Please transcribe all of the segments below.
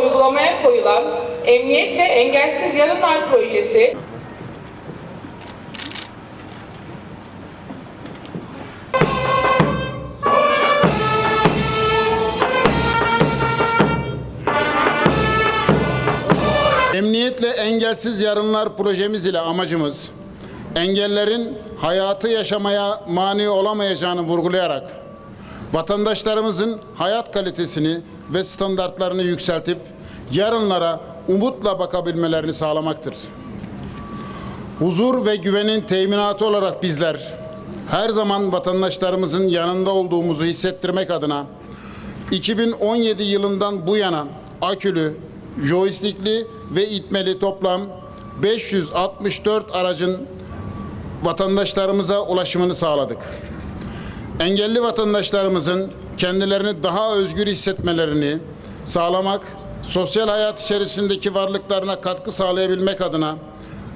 Uygulamaya koyulan Emniyetle Engelsiz Yarınlar Projesi. Emniyetle Engelsiz Yarınlar projemiz ile amacımız engellerin hayatı yaşamaya mani olamayacağını vurgulayarak vatandaşlarımızın hayat kalitesini ve standartlarını yükseltip yarınlara umutla bakabilmelerini sağlamaktır. Huzur ve güvenin teminatı olarak bizler her zaman vatandaşlarımızın yanında olduğumuzu hissettirmek adına 2017 yılından bu yana akülü, joystickli ve itmeli toplam 564 aracın vatandaşlarımıza ulaşımını sağladık. Engelli vatandaşlarımızın kendilerini daha özgür hissetmelerini sağlamak, sosyal hayat içerisindeki varlıklarına katkı sağlayabilmek adına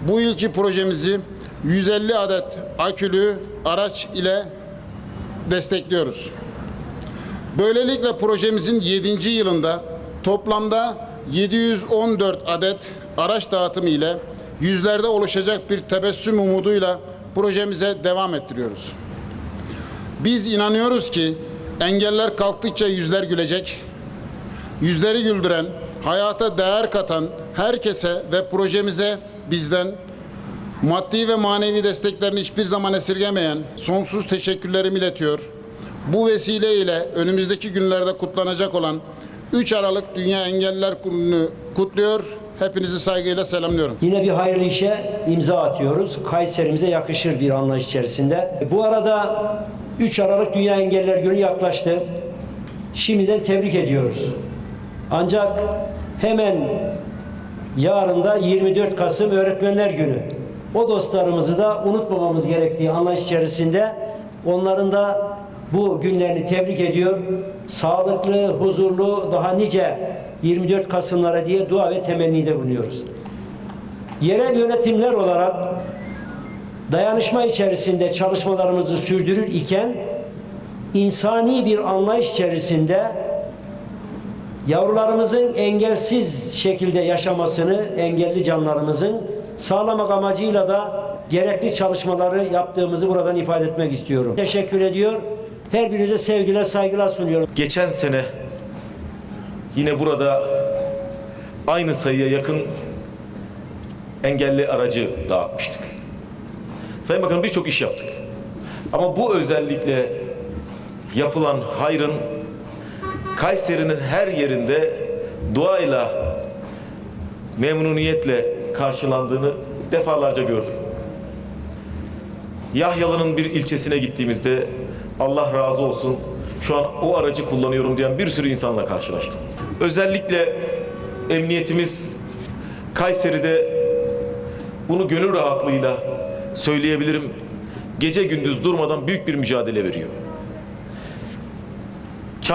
bu yılki projemizi 150 adet akülü araç ile destekliyoruz. Böylelikle projemizin 7. yılında toplamda 714 adet araç dağıtımı ile yüzlerde oluşacak bir tebessüm umuduyla projemize devam ettiriyoruz. Biz inanıyoruz ki engeller kalktıkça yüzler gülecek, yüzleri güldüren, hayata değer katan herkese ve projemize bizden maddi ve manevi desteklerini hiçbir zaman esirgemeyen sonsuz teşekkürlerimi iletiyor. Bu vesileyle önümüzdeki günlerde kutlanacak olan 3 Aralık Dünya Engelliler Günü'nü kutluyor. Hepinizi saygıyla selamlıyorum. Yine bir hayırlı işe imza atıyoruz. Kayserimize yakışır bir anlayış içerisinde. Bu arada 3 Aralık Dünya Engelliler Günü yaklaştı. Şimdiden tebrik ediyoruz. Ancak hemen yarın da 24 Kasım Öğretmenler Günü. O dostlarımızı da unutmamamız gerektiği anlayış içerisinde onların da bu günlerini tebrik ediyor. Sağlıklı, huzurlu, daha nice 24 Kasımlara diye dua ve temennide bulunuyoruz. Yerel yönetimler olarak dayanışma içerisinde çalışmalarımızı sürdürür iken insani bir anlayış içerisinde yavrularımızın engelsiz şekilde yaşamasını engelli canlarımızın sağlamak amacıyla da gerekli çalışmaları yaptığımızı buradan ifade etmek istiyorum. Teşekkür ediyor. Her birinize sevgiler, saygılar sunuyorum. Geçen sene yine burada aynı sayıya yakın engelli aracı dağıtmıştık. Sayın Bakanım birçok iş yaptık. Ama bu özellikle yapılan hayrın Kayseri'nin her yerinde duayla memnuniyetle karşılandığını defalarca gördüm. Yahyalı'nın bir ilçesine gittiğimizde Allah razı olsun şu an o aracı kullanıyorum diyen bir sürü insanla karşılaştım. Özellikle emniyetimiz Kayseri'de bunu gönül rahatlığıyla söyleyebilirim. Gece gündüz durmadan büyük bir mücadele veriyor.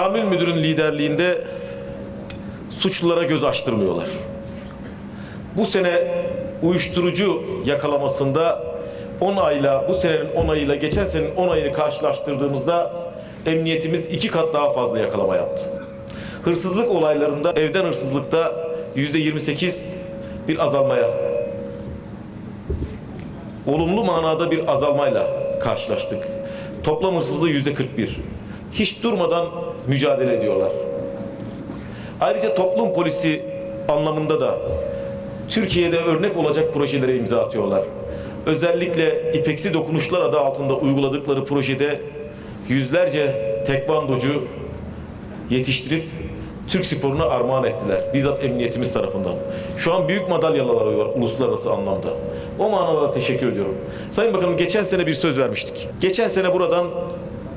Kamil Müdür'ün liderliğinde suçlulara göz açtırmıyorlar. Bu sene uyuşturucu yakalamasında 10 ayla bu senenin 10 ayıyla geçen senenin 10 ayını karşılaştırdığımızda emniyetimiz iki kat daha fazla yakalama yaptı. Hırsızlık olaylarında evden hırsızlıkta yüzde 28 bir azalmaya olumlu manada bir azalmayla karşılaştık. Toplam hırsızlığı yüzde 41. Hiç durmadan mücadele ediyorlar. Ayrıca toplum polisi anlamında da Türkiye'de örnek olacak projelere imza atıyorlar. Özellikle İpeksi Dokunuşlar adı altında uyguladıkları projede yüzlerce tekvandocu yetiştirip Türk sporuna armağan ettiler. Bizzat emniyetimiz tarafından. Şu an büyük madalyalar alıyorlar uluslararası anlamda. O manada teşekkür ediyorum. Sayın Bakanım geçen sene bir söz vermiştik. Geçen sene buradan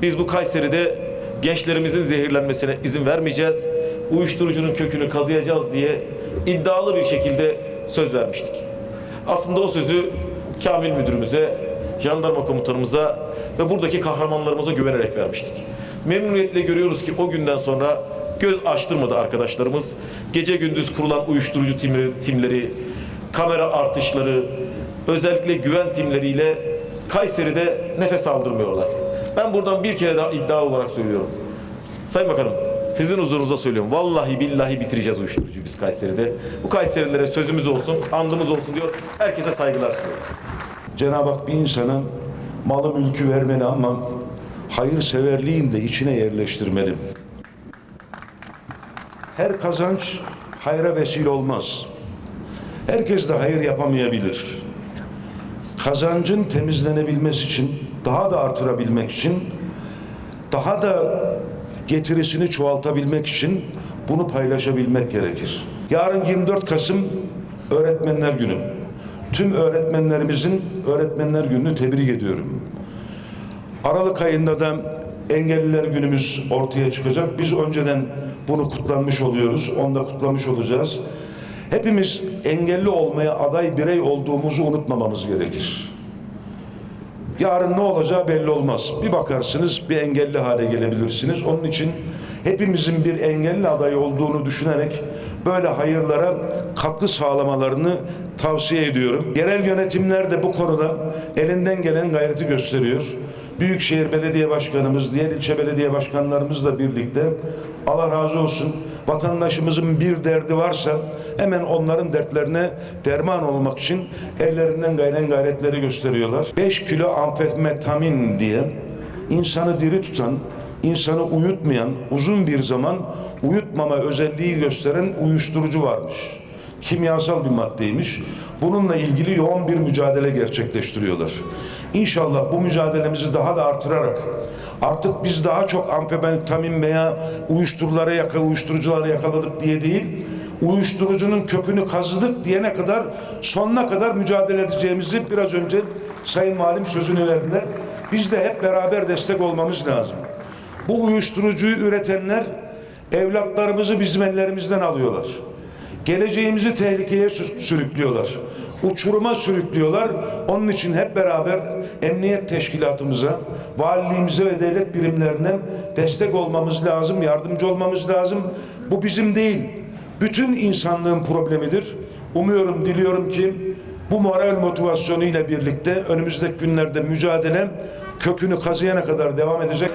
biz bu Kayseri'de gençlerimizin zehirlenmesine izin vermeyeceğiz. uyuşturucunun kökünü kazıyacağız diye iddialı bir şekilde söz vermiştik. Aslında o sözü Kamil Müdürümüze, jandarma komutanımıza ve buradaki kahramanlarımıza güvenerek vermiştik. Memnuniyetle görüyoruz ki o günden sonra göz açtırmadı arkadaşlarımız. Gece gündüz kurulan uyuşturucu timleri, timleri kamera artışları, özellikle güven timleriyle Kayseri'de nefes aldırmıyorlar. Ben buradan bir kere daha iddia olarak söylüyorum. Sayın Bakanım, sizin huzurunuza söylüyorum. Vallahi billahi bitireceğiz uyuşturucuyu biz Kayseri'de. Bu Kayserililere sözümüz olsun, andımız olsun diyor. Herkese saygılar sunuyorum. Cenab-ı Hak bir insana malı mülkü vermeli ama hayırseverliğin de içine yerleştirmeli. Her kazanç hayra vesile olmaz. Herkes de hayır yapamayabilir. Kazancın temizlenebilmesi için, daha da artırabilmek için, daha da getirisini çoğaltabilmek için bunu paylaşabilmek gerekir. Yarın 24 Kasım Öğretmenler Günü. Tüm öğretmenlerimizin Öğretmenler Günü'nü tebrik ediyorum. Aralık ayında da engelliler günümüz ortaya çıkacak. Biz önceden bunu kutlanmış oluyoruz. Onu da kutlamış olacağız. Hepimiz engelli olmaya aday birey olduğumuzu unutmamamız gerekir. Yarın ne olacağı belli olmaz. Bir bakarsınız bir engelli hale gelebilirsiniz. Onun için hepimizin bir engelli adayı olduğunu düşünerek böyle hayırlara katkı sağlamalarını tavsiye ediyorum. Yerel yönetimler de bu konuda elinden gelen gayreti gösteriyor. Büyükşehir Belediye Başkanımız, diğer ilçe belediye başkanlarımızla birlikte Allah razı olsun vatandaşımızın bir derdi varsa hemen onların dertlerine derman olmak için ellerinden gayren gayretleri gösteriyorlar. 5 kilo amfetamin diye insanı diri tutan, insanı uyutmayan, uzun bir zaman uyutmama özelliği gösteren uyuşturucu varmış. Kimyasal bir maddeymiş. Bununla ilgili yoğun bir mücadele gerçekleştiriyorlar. İnşallah bu mücadelemizi daha da artırarak artık biz daha çok amfetamin veya uyuşturuculara yakaladık diye değil, uyuşturucunun kökünü kazıdık diyene kadar sonuna kadar mücadele edeceğimizi biraz önce Sayın Valim sözünü verdiler. Biz de hep beraber destek olmamız lazım. Bu uyuşturucuyu üretenler evlatlarımızı bizim ellerimizden alıyorlar. Geleceğimizi tehlikeye sü- sürüklüyorlar. Uçuruma sürüklüyorlar. Onun için hep beraber emniyet teşkilatımıza, valiliğimize ve devlet birimlerine destek olmamız lazım, yardımcı olmamız lazım. Bu bizim değil, bütün insanlığın problemidir. Umuyorum, diliyorum ki bu moral motivasyonu ile birlikte önümüzdeki günlerde mücadele kökünü kazıyana kadar devam edecek.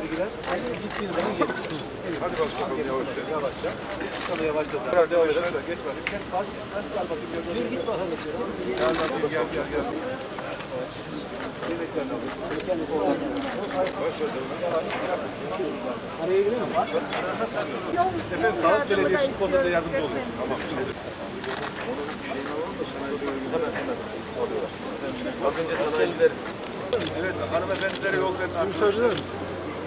Efendim Tavas Belediyesi bu konuda da yardımcı oluyor. Tamam. Az önce sanayiciler. Evet hanımefendilere yol verin. Müsaade eder misin?